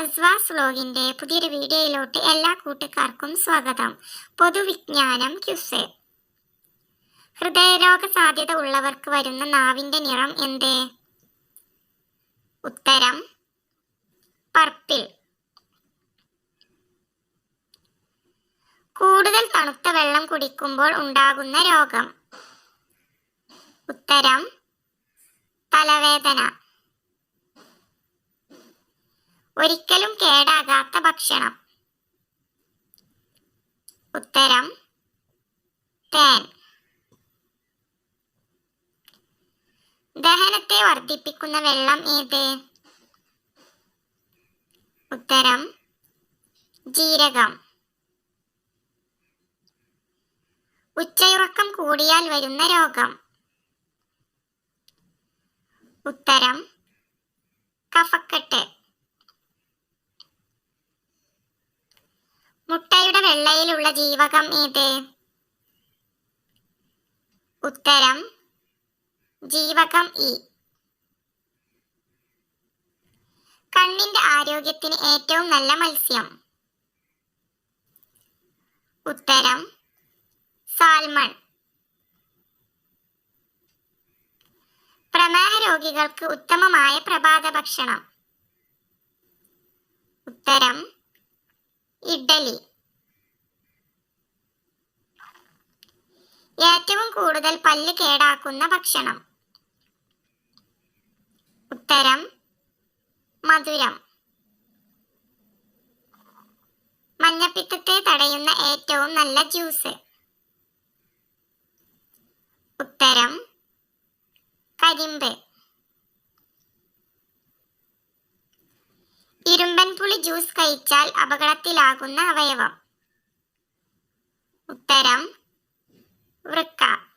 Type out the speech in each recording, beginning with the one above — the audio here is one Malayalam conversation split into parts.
അസ്വാസ് വ്ലോഗിന്റെ പുതിയൊരു വീഡിയോയിലോട്ട് എല്ലാ കൂട്ടുകാർക്കും സ്വാഗതം. പൊതുവിജ്ഞാനം ക്യുസ്. ഹൃദയരോഗ സാധ്യത ഉള്ളവർക്ക് വരുന്ന നാവിന്റെ നിറം എന്ത്? ഉത്തരം പർപ്പിൾ. കൂടുതൽ തണുത്ത വെള്ളം കുടിക്കുമ്പോൾ ഉണ്ടാകുന്ന രോഗം. ഉത്തരം തലവേദന. ഒരിക്കലും കേടാകാത്ത ഭക്ഷണം. ഉത്തരം തേൻ. ദഹനത്തെ വർദ്ധിപ്പിക്കുന്ന വെള്ളം ഏത്? ഉത്തരം ജീരകം. ഉച്ചയുറക്കം കൂടിയാൽ വരുന്ന രോഗം. ഉത്തരം കഫക്കെട്ട്. വെള്ളയിലുള്ള ജീവകം ഏത്? ഉത്തരം ജീവകം ഇ. കണ്ണിന്റെ ആരോഗ്യത്തിന് ഏറ്റവും നല്ല മത്സ്യം. ഉത്തരം സാൽമൺ. പ്രമേഹ രോഗികൾക്ക് ഉത്തമമായ പ്രഭാത ഭക്ഷണം. ഉത്തരം ഇഡ്ഡലി. ഏറ്റവും കൂടുതൽ പല്ല് കേടാക്കുന്ന ഭക്ഷണം. ഉത്തരം മധുരം. മഞ്ഞപ്പിത്തത്തെ തടയുന്ന ഏറ്റവും നല്ല ജ്യൂസ്. ഉത്തരം കരിമ്പ്. ഇരുമ്പൻ പുളി ജ്യൂസ് കഴിച്ചാൽ അപകടത്തിലാകുന്ന അവയവം. ഉത്തരം വൃക്ക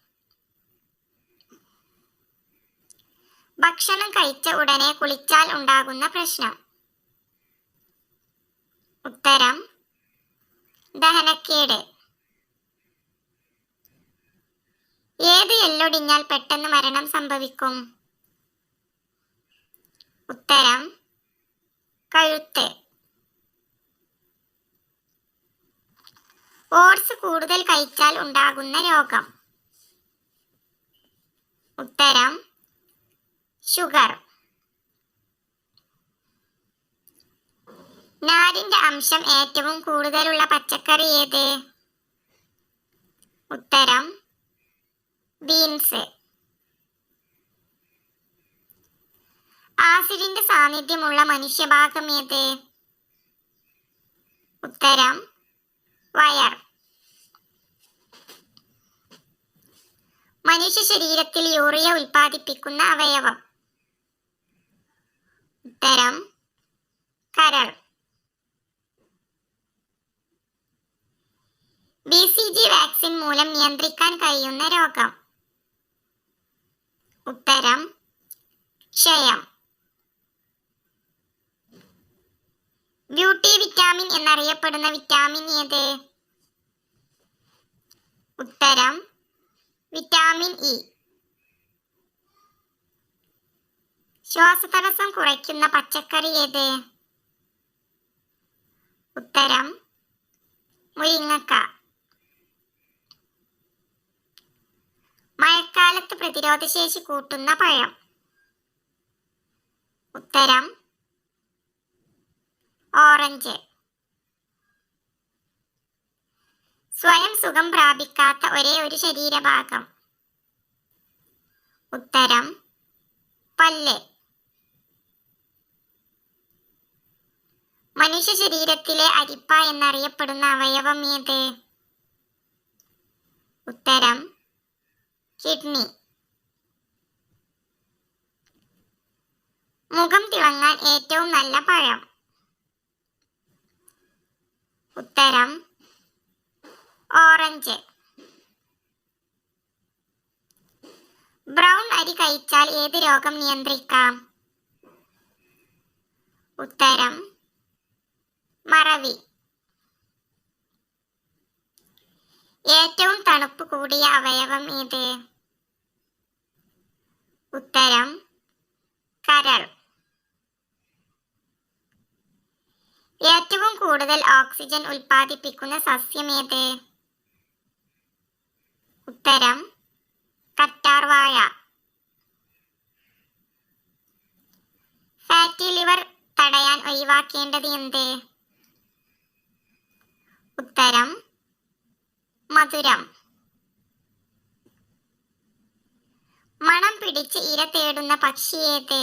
ഭക്ഷണം കഴിച്ച ഉടനെ കുളിച്ചാൽ ഉണ്ടാകുന്ന പ്രശ്നം. ഉത്തരം ദഹനക്കേട്. ഏത് എല്ലൊടിഞ്ഞാൽ പെട്ടെന്ന് മരണം സംഭവിക്കും? ഉത്തരം കഴുത്ത്. ഓട്സ് കൂടുതൽ കഴിച്ചാൽ ഉണ്ടാകുന്ന രോഗം. ഉത്തരം ഷുഗർ. നാരിന്റെ അംശം ഏറ്റവും കൂടുതലുള്ള പച്ചക്കറി ഏത്? ഉത്തരം ബീൻസ്. ആസിഡിന്റെ സാന്നിധ്യമുള്ള മനുഷ്യഭാഗം ഏത്? ഉത്തരം വയർ. മനുഷ്യ ശരീരത്തിൽ യൂറിയ ഉൽപ്പാദിപ്പിക്കുന്ന അവയവം. ഉത്തരം കരൾ. ബി സി ജി വാക്സിൻ മൂലം നിയന്ത്രിക്കാൻ കഴിയുന്ന രോഗം. ഉത്തരം ക്ഷയം. ബ്യൂട്ടി വിറ്റാമിൻ എന്നറിയപ്പെടുന്ന വിറ്റാമിൻ ഏത്? ഉത്തരം വിറ്റാമിൻ ഇ ശ്വാസതടസ്സം കുറയ്ക്കുന്ന പച്ചക്കറി ഏത്? ഉത്തരം മുരിങ്ങക്ക. മഴക്കാലത്ത് പ്രതിരോധശേഷി കൂട്ടുന്ന പഴം. ഉത്തരം ഓറഞ്ച്. സ്വയം സുഖം പ്രാപിക്കാത്ത ഒരേ ഒരു ശരീരഭാഗം. ഉത്തരം പല്ല്. മനുഷ്യ ശരീരത്തിലെ അരിപ്പ എന്നറിയപ്പെടുന്ന അവയവം ഏത്? ഉത്തരം കിഡ്നി. മുഖം തിളങ്ങാൻ ഏറ്റവും നല്ല പഴം. ഉത്തരം ഓറഞ്ച്. ബ്രൗൺ അരി കഴിച്ചാൽ ഏത് രോഗം നിയന്ത്രിക്കാം? ഉത്തരം മറവി. ഏറ്റവും തണുപ്പ് കൂടിയ അവയവം ഏത്? ഉത്തരം കരൾ. ഏറ്റവും കൂടുതൽ ഓക്സിജൻ ഉൽപ്പാദിപ്പിക്കുന്ന സസ്യമേത് ഉത്തരം കറ്റാർവാഴ ഫാറ്റി ലിവർ തടയാൻ ഒഴിവാക്കേണ്ടത് എന്ത്? ഉത്തരം മധുരം. മണം പിടിച്ച് ഇര തേടുന്ന പക്ഷി ഏത്?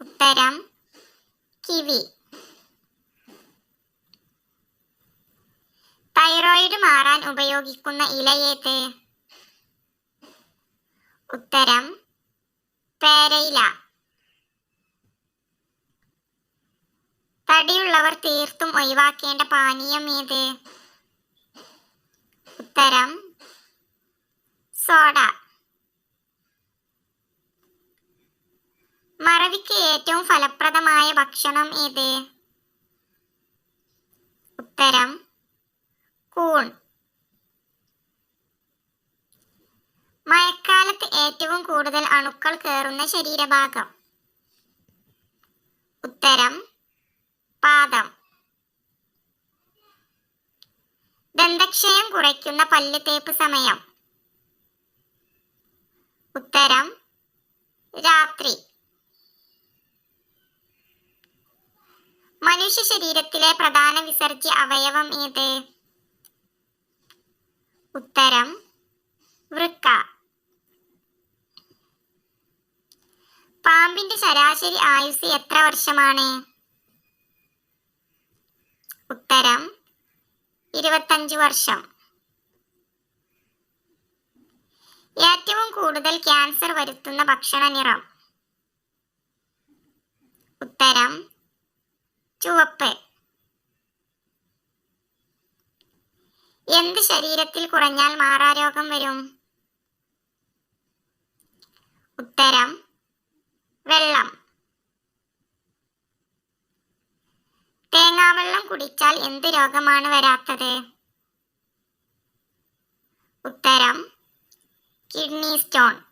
ഉത്തരം കിവി. തൈറോയിഡ് മാറാൻ ഉപയോഗിക്കുന്ന ഇലയേത് ഉത്തരം പേരയില. തടിയുള്ളവർ തീർത്തും ഒഴിവാക്കേണ്ട പാനീയം ഏത്? ഉത്തരം സോഡ. മറവിക്ക് ഏറ്റവും ഫലപ്രദമായ ഭക്ഷണം ഏത്? ഉത്തരം കൂൺ മഴക്കാലത്ത് ഏറ്റവും കൂടുതൽ അണുക്കൾ കയറുന്ന ശരീരഭാഗം. ഉത്തരം പാദം. ദന്തക്ഷയം കുറയ്ക്കുന്ന പല്ല് തേപ്പ് സമയം. ഉത്തരം രാത്രി. മനുഷ്യ ശരീരത്തിലെ പ്രധാന വിസർജ്യ അവയവം ഏത്? ഉത്തരം വൃക്ക. പാമ്പിന്റെ ശരാശരി ആയുസ് എത്ര വർഷമാണ്? ഉത്തരം ഇരുപത്തഞ്ച് വർഷം. ഏറ്റവും കൂടുതൽ ക്യാൻസർ വരുത്തുന്ന ഭക്ഷണ നിറം. ഉത്തരം ചുവപ്പ്. എന്ത് ശരീരത്തിൽ കുറഞ്ഞാൽ മാറാരോഗം വരും? ഉത്തരം വെള്ളം. തേങ്ങാവെള്ളം കുടിച്ചാൽ എന്ത് രോഗമാണ് വരാത്തത്? ഉത്തരം കിഡ്നി സ്റ്റോൺ.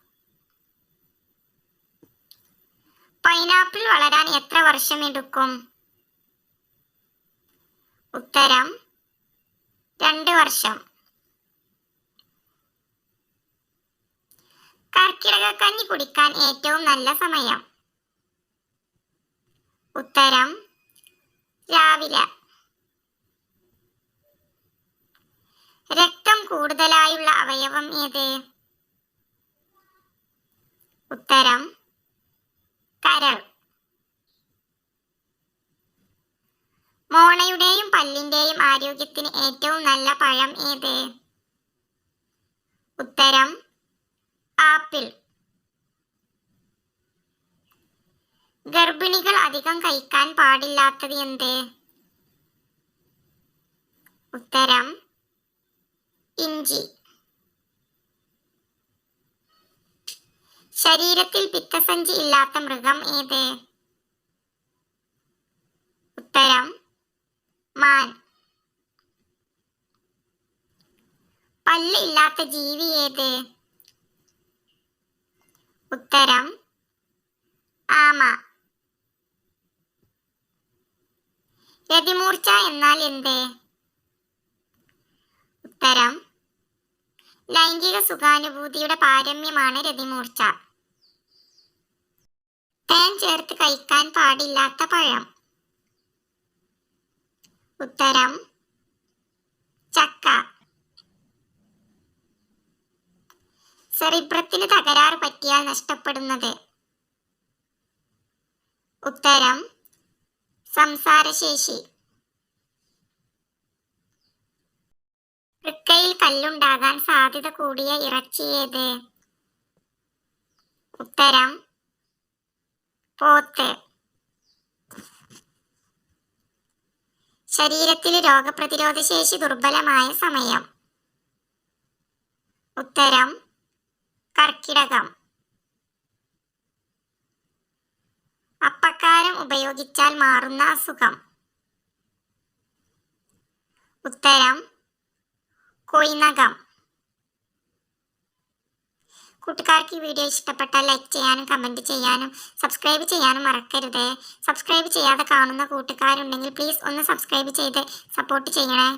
പൈനാപ്പിൾ വളരാൻ എത്ര വർഷം എടുക്കും ഉത്തരം വർഷം. കർക്കിടക കഞ്ഞി കുടിക്കാൻ ഏറ്റവും നല്ല സമയം. ഉത്തരം രാവിലെ. രക്തം കൂടുതലായുള്ള അവയവം ഏത്? ഉത്തരം കരൾ. മോണയുടെയും പല്ലിന്റെയും ആരോഗ്യത്തിന് ഏറ്റവും നല്ല പഴം ഏത്? ഉത്തരം ആപ്പിൾ. ഗർഭിണികൾ അധികം കഴിക്കാൻ പാടില്ലാത്തത് എന്ത്? ഉത്തരം ഇഞ്ചി. ശരീരത്തിൽ പിത്തസഞ്ചി ഇല്ലാത്ത മൃഗം ഏത് ഉത്തരം മാൻ പല്ല് ഇല്ലാത്ത ജീവി ഏത്? ഉത്തരം ആമ. രതിമൂർച്ച എന്നാൽ എന്ത്? ഉത്തരം ലൈംഗിക സുഖാനുഭൂതിയുടെ പാരമ്യമാണ് രതിമൂർച്ച. തേൻ ചേർത്ത് കഴിക്കാൻ പാടില്ലാത്ത പഴം. ഉത്തരം ചക്ക. സെറിബ്രത്തിന് തകരാറ് പറ്റിയാൽ നഷ്ടപ്പെടുന്നത്. ഉത്തരം സംസാരശേഷി. വൃക്കയിൽ കല്ലുണ്ടാകാൻ സാധ്യത കൂടിയ ഇറച്ചി ഏത്? ഉത്തരം പോത്ത്. ശരീരത്തിൽ രോഗപ്രതിരോധ ശേഷി ദുർബലമായ സമയം. ഉത്തരം കർക്കിടകം അപ്പക്കാരം ഉപയോഗിച്ചാൽ മാറുന്ന അസുഖം. ഉത്തരം കൊയ്നകം. കൂട്ടുകാർക്ക് ഈ വീഡിയോ ഇഷ്ടപ്പെട്ടാൽ ലൈക്ക് ചെയ്യാനും കമന്റ് ചെയ്യാനും സബ്സ്ക്രൈബ് ചെയ്യാനും മറക്കരുത്. സബ്സ്ക്രൈബ് ചെയ്യാതെ കാണുന്ന കൂട്ടുകാരുണ്ടെങ്കിൽ പ്ലീസ് ഒന്ന് സബ്സ്ക്രൈബ് ചെയ്ത് സപ്പോർട്ട് ചെയ്യണേ.